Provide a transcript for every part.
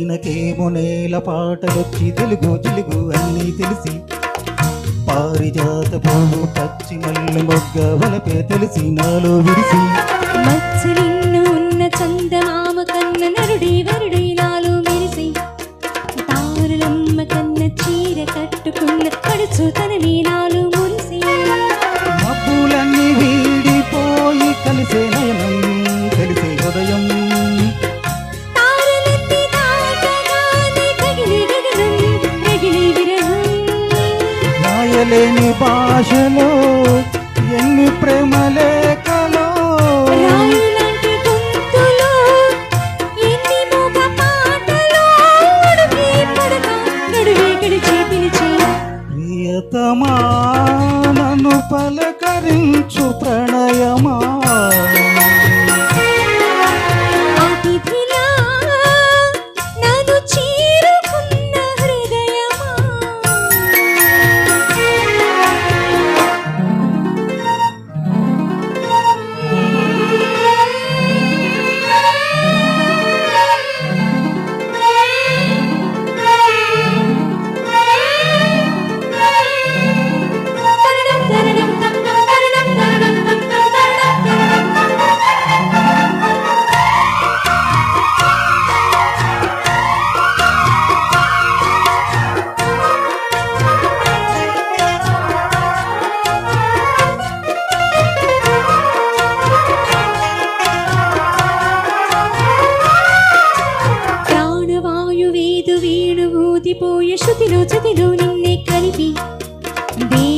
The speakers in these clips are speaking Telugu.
ఈయనకేమో నేల పాటలొచ్చి తెలుగు తెలుగు అన్నీ తెలిసి. పారిజాత పూలు పచ్చి మల్లె మొగ్గ వలపే తెలిసి నాలో విరిసి. లేని భాషలో ఎన్ని ప్రేమలే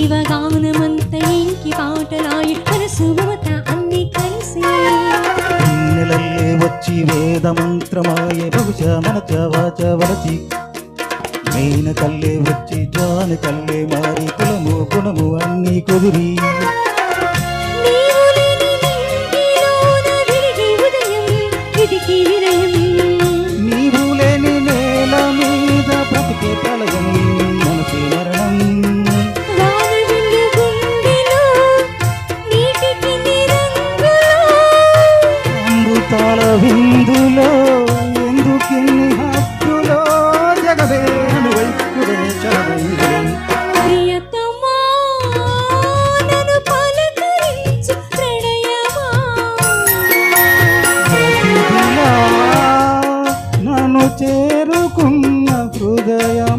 జీవ గానమంత ఇంకి పాటలాయి మనసు మమత అన్ని కలిసి వెన్నెలల్లే వచ్చి వేద మంత్రమాయే బహుశ మనచ వాచ వరచి మేన కల్లే వచ్చి జాన కల్లే మారి కులము గుణము అన్నీ కుదిరి నీవు పూనుకున్న హృదయా